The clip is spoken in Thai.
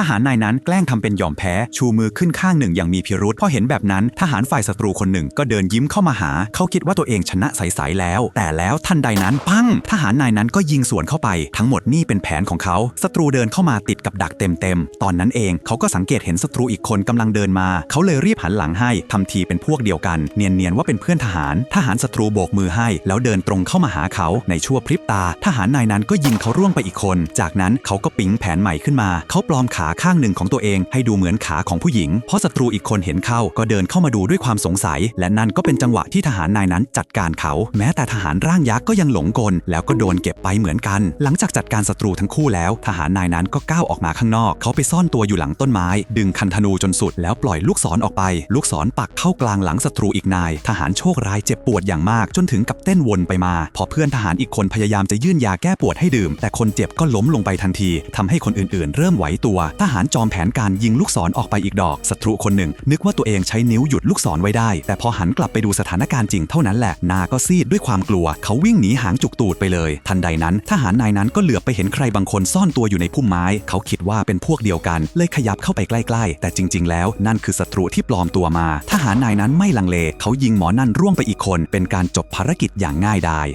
ทหารนายนั้นแกล้งทำเป็นยอมแพ้ ชูมือขึ้นข้างหนึ่งอย่างมีพิรุธพอเห็นแบบนั้น ทหารฝ่ายศัตรูคนหนึ่งก็เดินยิ้มเข้ามาหา เขาคิดว่าตัวเองชนะใสๆแล้ว แต่แล้วทันใดนั้นปัง ทหารนายนั้นก็ยิงสวนเข้าไป ทั้งหมดนี่เป็นแผนของเขาศัตรูเดินเข้ามาติดกับดักเต็มๆ ตอนนั้นเองเขาก็สังเกตเห็นศัตรูอีกคนกำลังเดินมา เขาเลยรีบหันหลังให้ทำทีเป็นพวกเดียวกัน เนียนๆว่าเป็นเพื่อนทหาร ทหารศัตรูโบกมือให้ แล้วเดินตรงเข้ามาหาเขาในชั่วพริบตา ทหารนายนั้นก็ยิงเขาร่วงไปอีกคน จากนั้นเขาก็ปิ๊งแผนใหม่ขึ้นมา เขาปลอมขาข้างหนึ่งของตัวเองให้ดูเหมือนขาของผู้หญิง เพราะศัตรูอีกคนเห็นเข้าก็เดินเข้ามาดูด้วยความสงสัย และนั่นก็เป็นจังหวะที่ทหารนายนั้นจัดการเขา แม้แต่ทหารร่างยักษ์ก็ยังหลงกล แล้วก็โดนเก็บไปเหมือนกัน หลังจากจัดการศัตรูทั้งคู่แล้ว ทหารนายนั้นก็ก้าวออกมาข้างนอก เขาไปซ่อนตัวอยู่หลังต้นไม้ ดึงคันธนูจนสุด แล้วปล่อยลูกศรออกไป ลูกศรปักเข้ากลางหลังศัตรูอีกนาย ทหารโชคร้ายเจ็บปวดอย่างมากจนถึงกับเต้นวนไปมา พอเพื่อนทหารอีกคนพยายามจะยื่นยาแก้ปวดให้ดื่ม แต่คนเจ็บก็ล้มลงไปทันทีทำให้คนอื่นๆ เริ่มไหวตัวทหารจอมแผนการยิงลูกศรออกไปอีกดอก ศัตรูคนหนึ่ง นึกว่าตัวเองใช้นิ้วหยุดลูกศรไว้ได้ แต่พอหันกลับไปดูสถานการณ์จริงเท่านั้นแหละ นาก็ซีดด้วยความกลัว เขาวิ่งหนีหางจุกตูดไปเลย ทันใดนั้น ทหารนายนั้นก็เหลือบไปเห็นใครบางคนซ่อนตัวอยู่ในพุ่มไม้ เขาคิดว่าเป็นพวกเดียวกัน เลยขยับเข้าไปใกล้ ๆ แต่จริง ๆ แล้วนั่นคือศัตรูที่ปลอมตัวมา ทหารนายนั้นไม่ลังเล เขายิงหมอนั่นร่วงไปอีกคน เป็นการจบภารกิจอย่างง่ายดาย